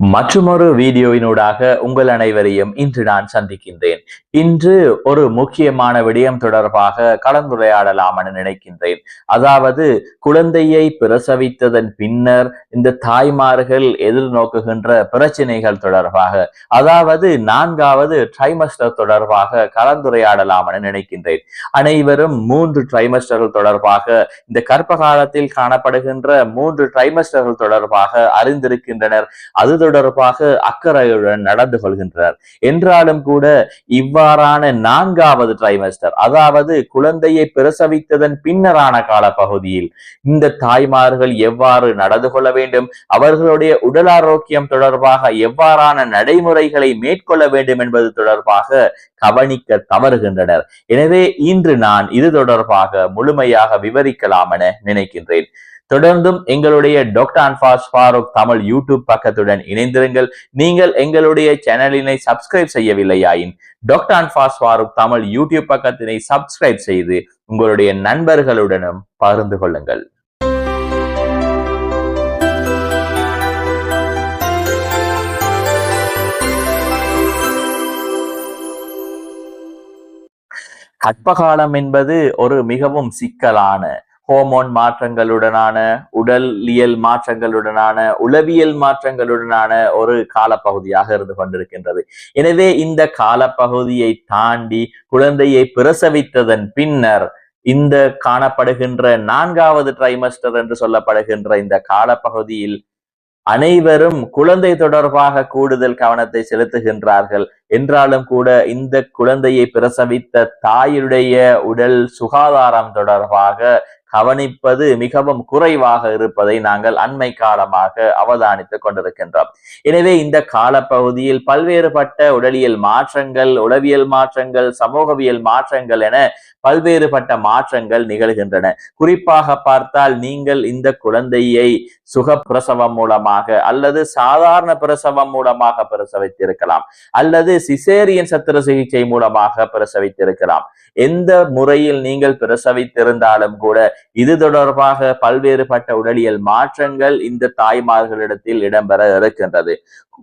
மற்றொரு வீடியோவினூடாக உங்கள் அனைவரையும் இன்று நான் சந்திக்கின்றேன். இன்று ஒரு முக்கியமான விடயம் தொடர்பாக கலந்துரையாடலாம் என நினைக்கின்றேன். அதாவது குழந்தையை பிரசவித்ததன் பின்னர் இந்த தாய்மார்கள் எதிர்நோக்குகின்ற பிரச்சனைகள் தொடர்பாக அதாவது நான்காவது ட்ரைமஸ்டர் தொடர்பாக கலந்துரையாடலாம் என நினைக்கின்றேன். அனைவரும் மூன்று ட்ரைமஸ்டர்கள் தொடர்பாக இந்த கர்ப்ப காலத்தில் காணப்படுகின்ற மூன்று ட்ரைமஸ்டர்கள் தொடர்பாக அறிந்திருக்கின்றனர். அது தொடர்பாக அக்கறையுடன் நடந்து கொள்கின்றார். என்றாலும் கூட இவ்வாறான நான்காவது ட்ரைமஸ்டர் அதாவது குழந்தையை பிரசவித்ததன் பின்னரான காலப்பகுதியில் இந்த தாய்மார்கள் எவ்வாறு நடந்து கொள்ள வேண்டும் அவர்களுடைய உடல் ஆரோக்கியம் தொடர்பாக எவ்வாறான நடைமுறைகளை மேற்கொள்ள வேண்டும் என்பது தொடர்பாக கவனிக்க தவறுகின்றனர். எனவே இன்று நான் இது தொடர்பாக முழுமையாக விவரிக்கலாம் என நினைக்கின்றேன். தொடர்ந்தும் எங்களுடைய டாக்டர் அன்பாஸ் ஃபாரூக் தமிழ் யூடியூப் பக்கத்துடன் இணைந்திருங்கள். நீங்கள் எங்களுடைய சேனலினை சப்ஸ்கிரைப் செய்யவில்லையாயின் டாக்டர் அன்பாஸ் ஃபாரூக் தமிழ் யூடியூப் பக்கத்தினை சப்ஸ்கிரைப் செய்து உங்களுடைய நண்பர்களுடனும் பகிர்ந்து கொள்ளுங்கள். கற்பகாலம் என்பது ஒரு மிகவும் சிக்கலான ஹோமோன் மாற்றங்களுடனான உடலியல் மாற்றங்களுடனான உளவியல் மாற்றங்களுடனான ஒரு காலப்பகுதியாக இருந்து கொண்டிருக்கின்றது. எனவே இந்த காலப்பகுதியை தாண்டி குழந்தையை பிரசவித்ததன் பின்னர் இந்த காணப்படுகின்ற நான்காவது ட்ரைமஸ்டர் என்று சொல்லப்படுகின்ற இந்த காலப்பகுதியில் அனைவரும் குழந்தை தொடர்பாக கூடுதல் கவனத்தை செலுத்துகின்றார்கள். என்றாலும் கூட இந்த குழந்தையை பிரசவித்த தாயுடைய உடல் சுகாதாரம் தொடர்பாக கவனிப்பது மிகவும் குறைவாக இருப்பதை நாங்கள் அண்மை காலமாக அவதானித்துக் கொண்டிருக்கின்றோம். எனவே இந்த காலப்பகுதியில் பல்வேறுபட்ட உடலியல் மாற்றங்கள் உளவியல் மாற்றங்கள் சமூகவியல் மாற்றங்கள் என பல்வேறுபட்ட மாற்றங்கள் நிகழ்கின்றன. குறிப்பாக பார்த்தால் நீங்கள் இந்த குழந்தையை சுக பிரசவம் மூலமாக அல்லது சாதாரண பிரசவம் மூலமாக பிரசவித்திருக்கலாம். அல்லது சிசேரியன் சத்திர சிகிச்சை மூலமாக பிரசவித்திருக்கலாம். எந்த முறையில் நீங்கள் பிரசவித்திருந்தாலும் கூட இது தொடர்பாக பல்வேறுபட்ட உடலியல் மாற்றங்கள் இந்த தாய்மார்களிடத்தில் இடம்பெற இருக்கின்றது.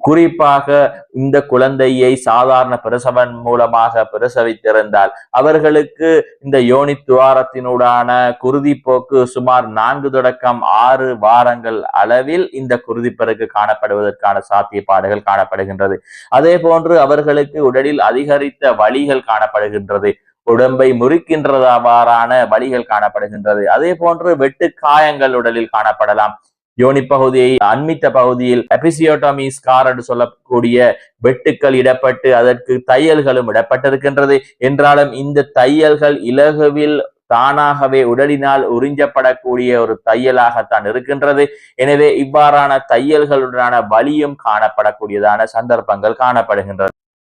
குறிப்பாக இந்த குழந்தையை சாதாரண பிரசவன் மூலமாக பிரசவித்திருந்தால் அவர்களுக்கு இந்த யோனி துவாரத்தினூடான குருதிப்போக்கு சுமார் நான்கு தொடக்கம் ஆறு வாரங்கள் அளவில் இந்த குருதிப்பெருக்கு காணப்படுவதற்கான சாத்தியப்பாடுகள் காணப்படுகின்றது. அதே போன்று அவர்களுக்கு உடலில் அதிகரித்த வழிகள் காணப்படுகின்றது. உடம்பை முறிக்கின்றதாவாறான வலிகள் காணப்படுகின்றது. அதே போன்று வெட்டு காயங்கள் உடலில் காணப்படலாம். யோனி பகுதியை அண்மித்த பகுதியில் எபிசியோட்டமி ஸ்கார் என்று சொல்லக்கூடிய வெட்டுக்கள் இடப்பட்டு அதற்கு தையல்களும் இடப்பட்டிருக்கின்றது. என்றாலும் இந்த தையல்கள் இலகுவில் தானாகவே உடலினால் உறிஞ்சப்படக்கூடிய ஒரு தையலாகத்தான் இருக்கின்றது. எனவே இவ்வாறான தையல்களுடனான வலியும் காணப்படக்கூடியதான சந்தர்ப்பங்கள் காணப்படுகின்றது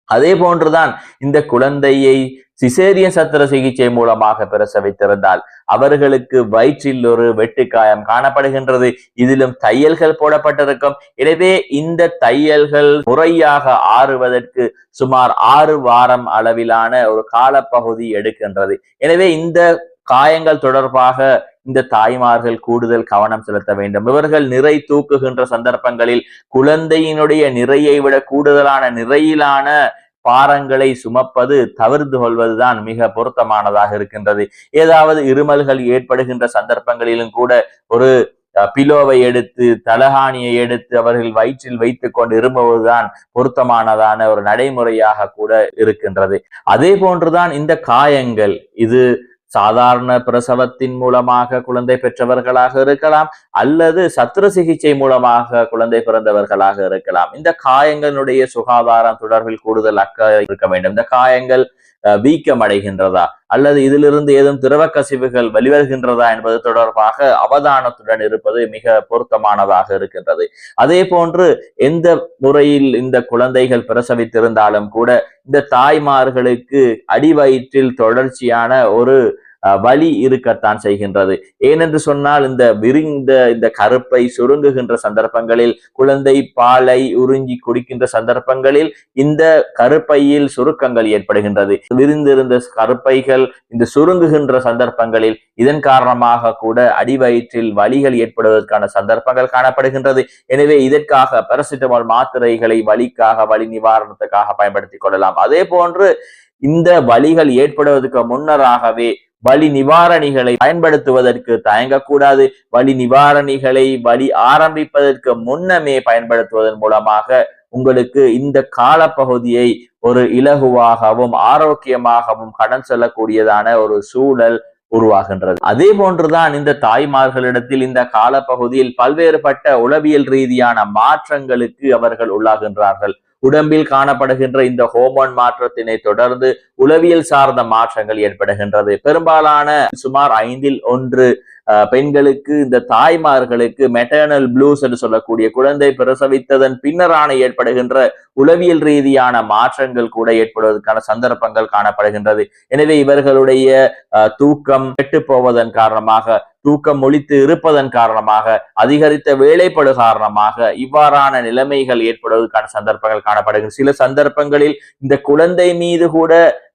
அதே போன்றுதான் இந்த குழந்தையை சிசேரியன் சத்திர சிகிச்சை மூலமாக பிரசவித்திருந்தால் அவர்களுக்கு வயிற்றில் ஒரு வெட்டுக்காயம் காணப்படுகின்றது. இதிலும் தையல்கள் போடப்பட்டிருக்கும். எனவே இந்த தையல்கள் முறையாக ஆறுவதற்கு சுமார் ஆறு வாரம் அளவிலான ஒரு காலப்பகுதி எடுக்கின்றது. எனவே இந்த காயங்கள் தொடர்பாக இந்த தாய்மார்கள் கூடுதல் கவனம் செலுத்த வேண்டும். இவர்கள் நிறை தூக்குகின்ற சந்தர்ப்பங்களில் குழந்தையினுடைய நிறையை விட கூடுதலான நிறையிலான பாரங்களை சுமப்பது தவிர்த்து கொள்வதுதான் மிக பொருத்தமானதாக இருக்கின்றது. ஏதாவது இருமல்கள் ஏற்படுகின்ற சந்தர்ப்பங்களிலும் கூட ஒரு பிலோவை எடுத்து தலகாணியை எடுத்து அவர்கள் வயிற்றில் வைத்துக் கொண்டு இரும்புவதுதான் பொருத்தமானதான ஒரு நடைமுறையாக கூட இருக்கின்றது. அதே போன்றுதான் இந்த காயங்கள் இது சாதாரண பிரசவத்தின் மூலமாக குழந்தை பெற்றவர்களாக இருக்கலாம் அல்லது சத்திர சிகிச்சை மூலமாக குழந்தை பிறந்தவர்களாக இருக்கலாம். இந்த காயங்களுடைய சுகாதாரம் தொடர்பில் கூடுதல் அக்கறை இருக்க வேண்டும். இந்த காயங்கள் வீக்கம் அடைகின்றதா அல்லது இதிலிருந்து ஏதும் திரவ கசிவுகள் வெளிவருகின்றதா என்பது தொடர்பாக அவதானத்துடன் இருப்பது மிக பொருத்தமானதாக இருக்கின்றது. அதே போன்று எந்த முறையில் இந்த குழந்தைகள் பிரசவித்திருந்தாலும் கூட இந்த தாய்மார்களுக்கு அடிவயிற்றில் தொடர்ச்சியான ஒரு வழி வலி இருக்கத்தான் செய்கின்றது. ஏனென்று சொன்னால் இந்த விரிந்த இந்த கருப்பை சுருங்குகின்ற சந்தர்ப்பங்களில் குழந்தை பாலை உறிஞ்சி குடிக்கின்ற சந்தர்ப்பங்களில் இந்த கருப்பையில் சுருக்கங்கள் ஏற்படுகின்றது. விரிந்திருந்த கருப்பைகள் இந்த சுருங்குகின்ற சந்தர்ப்பங்களில் இதன் காரணமாக கூட அடிவயிற்றில் வலிகள் ஏற்படுவதற்கான சந்தர்ப்பங்கள் காணப்படுகின்றது. எனவே இதற்காக பாராசிட்டமால் மாத்திரைகளை வலிக்காக வலி நிவாரணத்துக்காக பயன்படுத்திக் கொள்ளலாம். அதே போன்று இந்த வலிகள் ஏற்படுவதற்கு முன்னராகவே வலி நிவாரணிகளை பயன்படுத்துவதற்கு தயங்கக்கூடாது. வலி நிவாரணிகளை வலி ஆரம்பிப்பதற்கு முன்னமே பயன்படுத்துவதன் மூலமாக உங்களுக்கு இந்த காலப்பகுதியை ஒரு இலகுவாகவும் ஆரோக்கியமாகவும் கடன் செல்லக்கூடியதான ஒரு சூழல் உருவாகின்றது. அதே போன்றுதான் இந்த தாய்மார்களிடத்தில் இந்த காலப்பகுதியில் பல்வேறுபட்ட உளவியல் ரீதியான மாற்றங்களுக்கு அவர்கள் உள்ளாகின்றார்கள். உடம்பில் காணப்படுகின்ற இந்த ஹோமோன் மாற்றத்தினை தொடர்ந்து உளவியல் சார்ந்த மாற்றங்கள் ஏற்படுகின்றது. பெரும்பாலான சுமார் ஐந்தில் ஒன்று அஹ், பெண்களுக்கு இந்த தாய்மார்களுக்கு மெட்டர்னல் ப்ளூஸ் என்று சொல்லக்கூடிய குழந்தை பிரசவித்ததன் பின்னரான ஏற்படுகின்ற உளவியல் ரீதியான மாற்றங்கள் கூட ஏற்படுவதற்கான சந்தர்ப்பங்கள் காணப்படுகின்றது. எனவே இவர்களுடைய அஹ், தூக்கம் கெட்டு போவதன் காரணமாக தூக்கம் ஒழித்து இருப்பதன் காரணமாக அதிகரித்த வேலைப்படு காரணமாக இவ்வாறான நிலைமைகள் ஏற்படுவதற்கான சந்தர்ப்பங்கள் காணப்படுகின்றன. சில சந்தர்ப்பங்களில் இந்த குழந்தை மீது கூட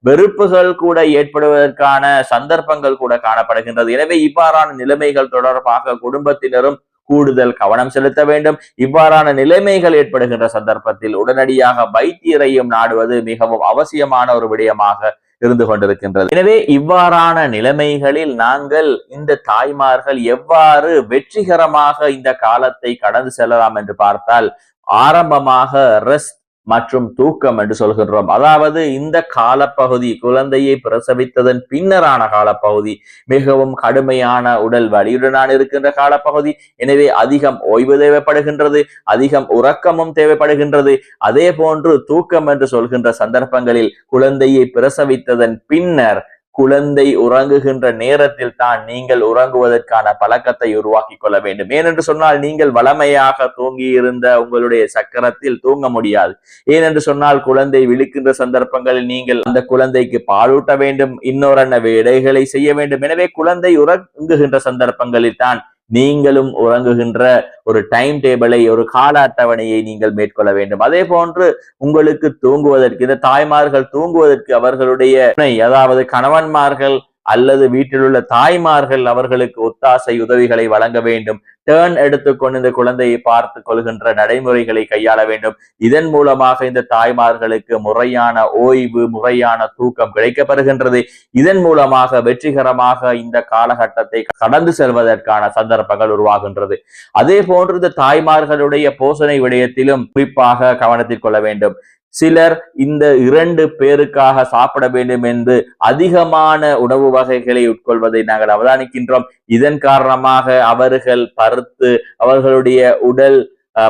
வெறுப்புகள் கூட ஏற்படுவதற்கான சந்தர்ப்பங்கள் கூட காணப்படுகின்றது. எனவே இவ்வாறான நிலைமைகள் தொடர்பாக குடும்பத்தினரும் கூடுதல் கவனம் செலுத்த வேண்டும். இவ்வாறான நிலைமைகள் ஏற்படுகின்ற சந்தர்ப்பத்தில் உடனடியாக வைத்தியரையும் நாடுவது மிகவும் அவசியமான ஒரு விடயமாக இருந்து கொண்டிருக்கின்றது. எனவே இவ்வாறான நிலைமைகளில் நாங்கள் இந்த தாய்மார்கள் எவ்வாறு வெற்றிகரமாக இந்த காலத்தை கடந்து செல்லலாம் என்று பார்த்தால் ஆரம்பமாக ரெஸ்ட் மற்றும் தூக்கம் என்று சொல்கின்றோம். அதாவது இந்த காலப்பகுதி குழந்தையை பிரசவித்ததன் பின்னரான காலப்பகுதி மிகவும் கடுமையான உடல் வலியுடனான இருக்கின்ற காலப்பகுதி எனவே அதிகம் ஓய்வு தேவைப்படுகின்றது அதிகம் உறக்கமும் தேவைப்படுகின்றது. அதே போன்று தூக்கம் என்று சொல்கின்ற சந்தர்ப்பங்களில் குழந்தையை பிரசவித்ததன் பின்னர் குழந்தை உறங்குகின்ற நேரத்தில் தான் நீங்கள் உறங்குவதற்கான பழக்கத்தை உருவாக்கி கொள்ள வேண்டும். ஏனென்று சொன்னால் நீங்கள் வளமையாக தூங்கி இருந்த உங்களுடைய சக்கரத்தில் தூங்க முடியாது. ஏனென்று சொன்னால் குழந்தை விழிக்கின்ற சந்தர்ப்பங்களில் நீங்கள் அந்த குழந்தைக்கு பாலூட்ட வேண்டும் இன்னொரு வேலைகளை செய்ய வேண்டும். எனவே குழந்தை உறங்குகின்ற சந்தர்ப்பங்களில் தான் நீங்களும் உறங்குகின்ற ஒரு டைம் டேபிளை ஒரு கால அட்டவணையை நீங்கள் மேற்கொள்ள வேண்டும். அதே போன்று உங்களுக்கு தூங்குவதற்கு இந்த தாய்மார்கள் தூங்குவதற்கு அவர்களுடைய அதாவது கணவன்மார்கள் அல்லது வீட்டில் உள்ள தாய்மார்கள் அவர்களுக்கு ஒத்தாசை உதவிகளை வழங்க வேண்டும். டேர்ன் எடுத்துக்கொண்டு இந்த குழந்தையை பார்த்து கொள்கின்ற நடைமுறைகளை கையாள வேண்டும். இதன் மூலமாக இந்த தாய்மார்களுக்கு முறையான ஓய்வு முறையான தூக்கம் கிடைக்கப்பெறுகின்றது இதன் மூலமாக வெற்றிகரமாக இந்த காலகட்டத்தை கடந்து செல்வதற்கான சந்தர்ப்பங்கள் உருவாகின்றது. அதே போன்று இந்த தாய்மார்களுடைய போஷணை விடயத்திலும் குறிப்பாக கவனத்தில் கொள்ள வேண்டும். சிலர் இந்த இரண்டு பேருக்காக சாப்பிட வேண்டும் என்று அதிகமான உணவு வகைகளை உட்கொள்வதை நாங்கள் அவதானிக்கின்றோம். இதன் காரணமாக அவர்கள் பருத்து அவர்களுடைய உடல்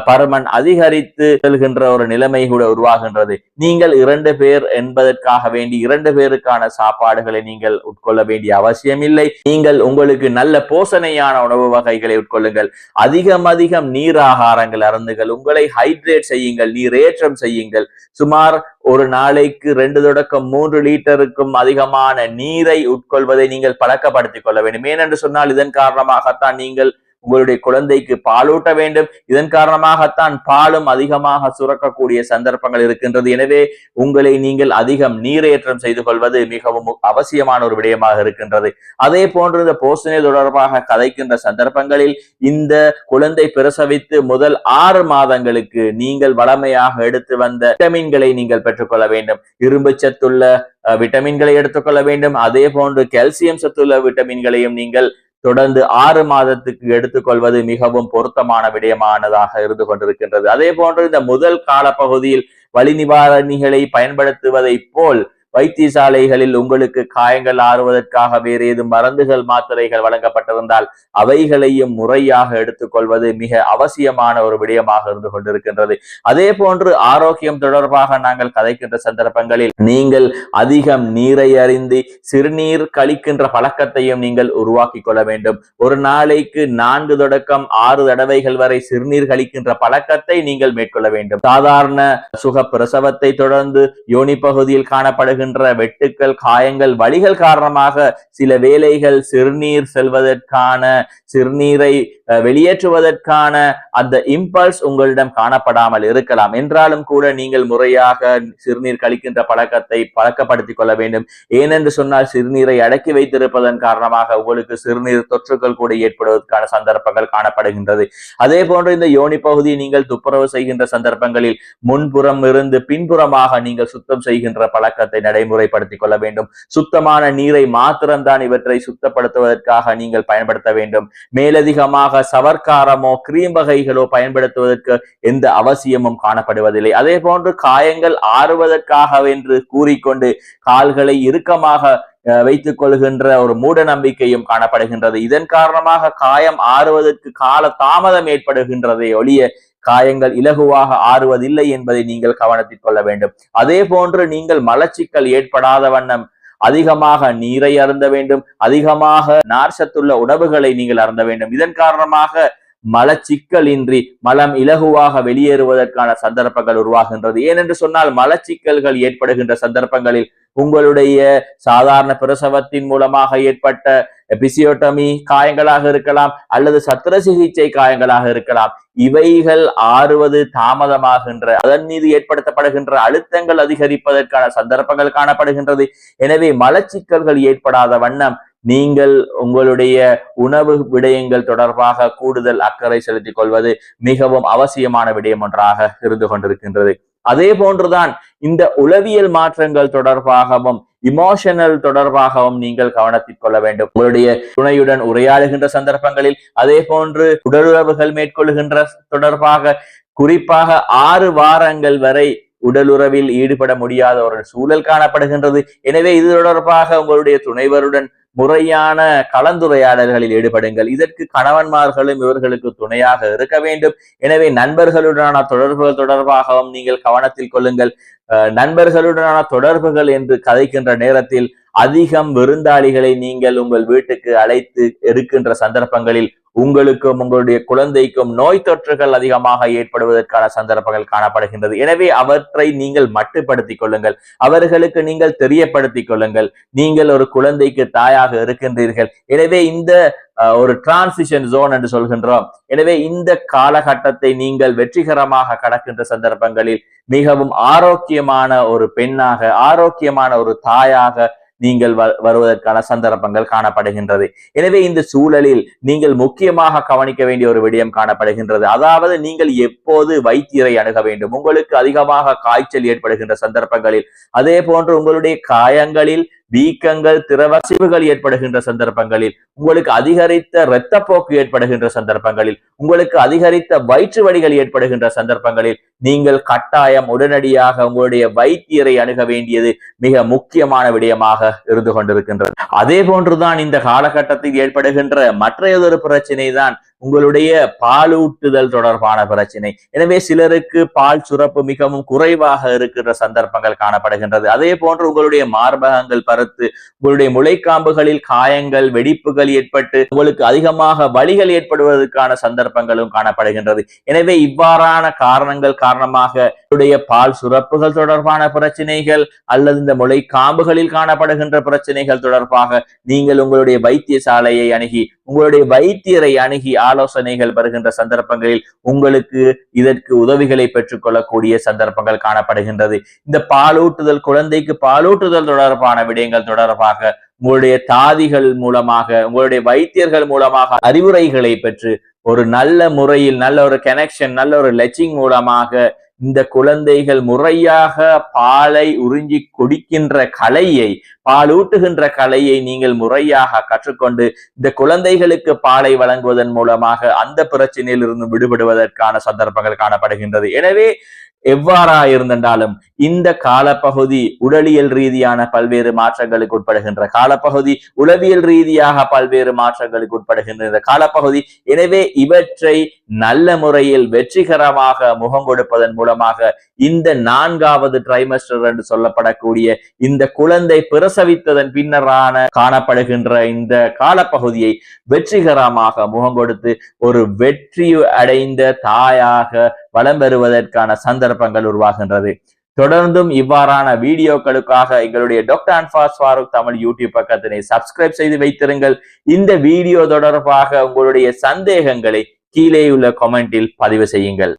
பருமன் அதிகரித்து செல்கின்ற ஒரு நிலைமை கூட உருவாகின்றது. நீங்கள் இரண்டு பேர் என்பதற்காக வேண்டி இரண்டு பேருக்கான சாப்பாடுகளை நீங்கள் உட்கொள்ள வேண்டிய அவசியம் இல்லை நீங்கள் உங்களுக்கு நல்ல போசனையான உணவு வகைகளை உட்கொள்ளுங்கள். அதிகம் அதிகம் நீர் ஆகாரங்கள் அருந்துங்கள். உங்களை ஹைட்ரேட் செய்யுங்கள். நீரேற்றம் செய்யுங்கள். சுமார் ஒரு நாளைக்கு ரெண்டு தொடக்கம் மூன்று லிட்டருக்கும் அதிகமான நீரை உட்கொள்வதை நீங்கள் பழக்கப்படுத்திக் கொள்ள வேண்டும். ஏனென்று சொன்னால் இதன் காரணமாகத்தான் நீங்கள் உங்களுடைய குழந்தைக்கு பாலூட்ட வேண்டும். இதன் காரணமாகத்தான் பாலும் அதிகமாக சுரக்கக்கூடிய சந்தர்ப்பங்கள் இருக்கின்றது. எனவே உங்களை நீங்கள் அதிகம் நீரேற்றம் செய்து கொள்வது மிகவும் அவசியமான ஒரு விடயமாக இருக்கின்றது. அதே போன்று இந்த போஷணை தொடர்பாக கதைக்கின்ற சந்தர்ப்பங்களில் இந்த குழந்தை பிரசவித்து முதல் ஆறு மாதங்களுக்கு நீங்கள் வளமையாக எடுத்து வந்த விட்டமின்களை நீங்கள் பெற்றுக்கொள்ள வேண்டும். இரும்பு சத்துள்ள அஹ், விட்டமின்களை எடுத்துக்கொள்ள வேண்டும். அதே போன்று கால்சியம் சத்துள்ள விட்டமின்களையும் நீங்கள் தொடர்ந்து ஆறு மாதத்துக்கு எடுத்துக்கொள்வது மிகவும் பொருத்தமான விடயமானதாக இருந்து கொண்டிருக்கின்றது. அதே போன்று இந்த முதல் காலப்பகுதியில் வழி நிவாரணிகளை பயன்படுத்துவதை போல் வைத்தியசாலைகளில் உங்களுக்கு காயங்கள் ஆறுவதற்காக வேறு ஏதும் மருந்துகள் மாத்திரைகள் வழங்கப்பட்டிருந்தால் அவைகளையும் முறையாக எடுத்துக்கொள்வது மிக அவசியமான ஒரு விடயமாக இருந்து கொண்டிருக்கின்றது. அதே போன்று ஆரோக்கியம் தொடர்பாக நாங்கள் கதைக்கின்ற சந்தர்ப்பங்களில் நீங்கள் அதிகம் நீரை அறிந்து சிறுநீர் கழிக்கின்ற பழக்கத்தையும் நீங்கள் உருவாக்கி கொள்ள வேண்டும். ஒரு நாளைக்கு நான்கு தொடக்கம் ஆறு தடவைகள் வரை சிறுநீர் கழிக்கின்ற பழக்கத்தை நீங்கள் மேற்கொள்ள வேண்டும். சாதாரண சுக பிரசவத்தை தொடர்ந்து யோனி பகுதியில் காணப்படுகின்ற ஏற்படுகின்ற வெட்டுக்கள் காயங்கள் வலிகள் காரணமாக சில வேலைகள் சிறுநீர் செல்வதற்கான சிறுநீரை வெளியேற்றுவதற்கான அந்த இம்பல்ஸ் உங்களிடம் காணப்படாமல் இருக்கலாம். என்றாலும் கூட நீங்கள் முறையாக சிறுநீர் கழிக்கின்ற பழக்கத்தை பழக்கப்படுத்திக் கொள்ள வேண்டும். ஏனென்று சொன்னால் சிறுநீரை அடக்கி வைத்திருப்பதன் காரணமாக உங்களுக்கு சிறுநீர் தொற்றுகள் கூட ஏற்படுவதற்கான சந்தர்ப்பங்கள் காணப்படுகின்றது. அதே போன்று இந்த யோனி பகுதியை நீங்கள் துப்புரவு செய்கின்ற சந்தர்ப்பங்களில் முன்புறம் இருந்து பின்புறமாக நீங்கள் சுத்தம் செய்கின்ற பழக்கத்தை நடைமுறைப்படுத்திக் கொள்ள வேண்டும். சுத்தமான நீரை மாத்திரம்தான் இவற்றை சுத்தப்படுத்துவதற்காக நீங்கள் பயன்படுத்த வேண்டும். மேலதிகமாக சவர்க்காரமோ கிரீம் வகைகளோ பயன்படுத்துவதற்கு எந்த அவசியமும் காணப்படுவதில்லை. அதே போன்று காயங்கள் ஆறுவதற்காக என்று கூறிக்கொண்டு கால்களை இறுக்கமாக வைத்துக் கொள்கின்ற ஒரு மூட நம்பிக்கையும் காணப்படுகின்றது. இதன் காரணமாக காயம் ஆறுவதற்கு கால தாமதம் ஏற்படுகின்றதை ஒழிய காயங்கள் இலகுவாக ஆறுவதில்லை என்பதை நீங்கள் கவனத்தில் கொள்ள வேண்டும். அதே போன்று நீங்கள் மலச்சிக்கல் ஏற்படாத வண்ணம் அதிகமாக நீரை அருந்த வேண்டும். அதிகமாக நார்ச்சத்துள்ள உணவுகளை நீங்கள் அருந்த வேண்டும். இதன் காரணமாக மலச்சிக்கலின்றி மலம் இலகுவாக வெளியேறுவதற்கான சந்தர்ப்பங்கள் உருவாகின்றது. ஏனென்று சொன்னால் மலச்சிக்கல்கள் ஏற்படுகின்ற சந்தர்ப்பங்களில் உங்களுடைய சாதாரண பிரசவத்தின் மூலமாக ஏற்பட்ட பிசியோட்டமி காயங்களாக இருக்கலாம் அல்லது சத்திர சிகிச்சை காயங்களாக இருக்கலாம். இவைகள் ஆறுவது தாமதமாகின்ற அதன் மீது ஏற்படுத்தப்படுகின்ற அழுத்தங்கள் அதிகரிப்பதற்கான சந்தர்ப்பங்கள் காணப்படுகின்றது. எனவே மலச்சிக்கல்கள் ஏற்படாத வண்ணம் நீங்கள் உங்களுடைய உணவு விடயங்கள் தொடர்பாக கூடுதல் அக்கறை செலுத்திக் கொள்வது மிகவும் அவசியமான விடயம் ஒன்றாக இருந்து கொண்டிருக்கின்றது. அதே போன்றுதான் இந்த உளவியல் மாற்றங்கள் தொடர்பாகவும் இமோஷனல் தொடர்பாகவும் நீங்கள் கவனத்தில் கொள்ள வேண்டும். உங்களுடைய துணையுடன் உரையாடுகின்ற சந்தர்ப்பங்களில் அதே போன்று உடலுறவுகள் மேற்கொள்கின்ற தொடர்பாக குறிப்பாக ஆறு வாரங்கள் வரை உடலுறவில் ஈடுபட முடியாத ஒரு சூழல் காணப்படுகின்றது. எனவே இது தொடர்பாக உங்களுடைய துணைவருடன் முறையான கலந்துரையாடல்களில் ஈடுபடுங்கள். இதற்கு கணவன்மார்களும் இவர்களுக்கு துணையாக இருக்க வேண்டும். எனவே நண்பர்களுடனான தொடர்புகள் தொடர்பாகவும் நீங்கள் கவனத்தில் கொள்ளுங்கள். அஹ் நண்பர்களுடனான தொடர்புகள் என்று கதைக்கின்ற நேரத்தில் அதிகம் விருந்தாளிகளை நீங்கள் உங்கள் வீட்டுக்கு அழைத்து இருக்கின்ற சந்தர்ப்பங்களில் உங்களுக்கும் உங்களுடைய குழந்தைக்கும் நோய் தொற்றுகள் அதிகமாக ஏற்படுவதற்கான சந்தர்ப்பங்கள் காணப்படுகின்றது. எனவே அவற்றை நீங்கள் மட்டுப்படுத்திக் கொள்ளுங்கள். அவர்களுக்கு நீங்கள் தெரியப்படுத்திக் கொள்ளுங்கள். நீங்கள் ஒரு குழந்தைக்கு தாயாக இருக்கின்றீர்கள். எனவே இந்த ஒரு டிரான்சிஷன் ஜோன் என்று சொல்கின்றோம். எனவே இந்த காலகட்டத்தை நீங்கள் வெற்றிகரமாக கடக்கின்ற சந்தர்ப்பங்களில் மிகவும் ஆரோக்கியமான ஒரு பெண்ணாக ஆரோக்கியமான ஒரு தாயாக நீங்கள் வ- வருவதற்கான சந்தர்ப்பங்கள் காணப்படுகின்றது. எனவே இந்த சூழலில் நீங்கள் முக்கியமாக கவனிக்க வேண்டிய ஒரு விடயம் காணப்படுகின்றது. அதாவது நீங்கள் எப்போது வைத்தியரை அணுக வேண்டும்? உங்களுக்கு அதிகமாக காய்ச்சல் ஏற்படுகின்ற சந்தர்ப்பங்களில். அதே போன்று உங்களுடைய காயங்களில் வீக்கங்கள் திரவசிவுகள் ஏற்படுகின்ற சந்தர்ப்பங்களில் உங்களுக்கு அதிகரித்த இரத்தப்போக்கு ஏற்படுகின்ற சந்தர்ப்பங்களில் உங்களுக்கு அதிகரித்த வயிற்று வழிகள் ஏற்படுகின்ற சந்தர்ப்பங்களில் நீங்கள் கட்டாயம் உடனடியாக உங்களுடைய வைத்தியரை அணுக வேண்டியது மிக முக்கியமான விடயமாக இருந்து கொண்டிருக்கின்றது. அதே போன்றுதான் இந்த காலகட்டத்தில் ஏற்படுகின்ற மற்றையதொரு பிரச்சனை தான் உங்களுடைய பாலூட்டுதல் தொடர்பான பிரச்சனை. எனவே சிலருக்கு பால் சுரப்பு மிகவும் குறைவாக இருக்கின்ற சந்தர்ப்பங்கள் காணப்படுகின்றது. அதே போன்று உங்களுடைய மார்பகங்கள் பருத்து. உங்களுடைய முளைக்காம்புகளில் காயங்கள் வெடிப்புகள் ஏற்பட்டு உங்களுக்கு அதிகமாக வழிகள் ஏற்படுவதற்கான சந்தர்ப்பங்களும் காணப்படுகின்றது. எனவே இவ்வாறான காரணங்கள் காரணமாக உங்களுடைய பால் சுரப்புகள் தொடர்பான பிரச்சனைகள் அல்லது இந்த முளைக்காம்புகளில் காணப்படுகின்ற பிரச்சனைகள் தொடர்பாக நீங்கள் உங்களுடைய வைத்தியசாலையை அணுகி உங்களுடைய வைத்தியரை அணுகி ஆலோசனைகள் வருகின்ற சந்தர்ப்பங்களில் உங்களுக்கு இதற்கு உதவிகளை பெற்றுக்கொள்ளக்கூடிய சந்தர்ப்பங்கள் காணப்படுகின்றது. இந்த பாலூட்டுதல் குழந்தைக்கு பாலூட்டுதல் தொடர்பான விஷயங்கள் தொடர்பாக உங்களுடைய தாதிகள் மூலமாக உங்களுடைய வைத்தியர்கள் மூலமாக அறிவுரைகளை பெற்று ஒரு நல்ல முறையில் நல்ல ஒரு கனெக்ஷன் நல்ல ஒரு லெச்சிங் மூலமாக இந்த குழந்தைகள் முறையாக பாலை உறிஞ்சி குடிக்கின்ற கலையை பாலூட்டுகின்ற கலையை நீங்கள் முறையாக கற்றுக்கொண்டு இந்த குழந்தைகளுக்கு பாலை வழங்குவதன் மூலமாக அந்த பிரச்சனையில் இருந்து விடுபடுவதற்கான சந்தர்ப்பங்கள் காணப்படுகின்றது. எனவே எவ்வாறா இருந்திருந்தாலும் இந்த காலப்பகுதி உடலியல் ரீதியான பல்வேறு மாற்றங்களுக்கு உட்படுகின்ற காலப்பகுதி உளவியல் ரீதியாக பல்வேறு மாற்றங்களுக்கு உட்படுகின்ற காலப்பகுதி எனவே இவற்றை நல்ல முறையில் வெற்றிகரமாக முகம் கொடுப்பதன் மூலமாக இந்த நான்காவது ட்ரைமஸ்டர் என்று சொல்லப்படக்கூடிய இந்த குழந்தை பிரசவித்ததன் பின்னரான காணப்படுகின்ற இந்த காலப்பகுதியை வெற்றிகரமாக முகம் கொடுத்து ஒரு வெற்றி அடைந்த தாயாக வளம் பெறுவதற்கான சந்தர்ப்பங்கள் உருவாகின்றது. தொடர்ந்தும் இவ்வாறான வீடியோக்களுக்காக எங்களுடைய டாக்டர் அன்பாஸ் ஃபாரூக் தமிழ் யூடியூப் பக்கத்தினை சப்ஸ்கிரைப் செய்து வைத்திருங்கள். இந்த வீடியோ தொடர்பாக உங்களுடைய சந்தேகங்களை கீழே உள்ள கமெண்டில் பதிவு செய்யுங்கள்.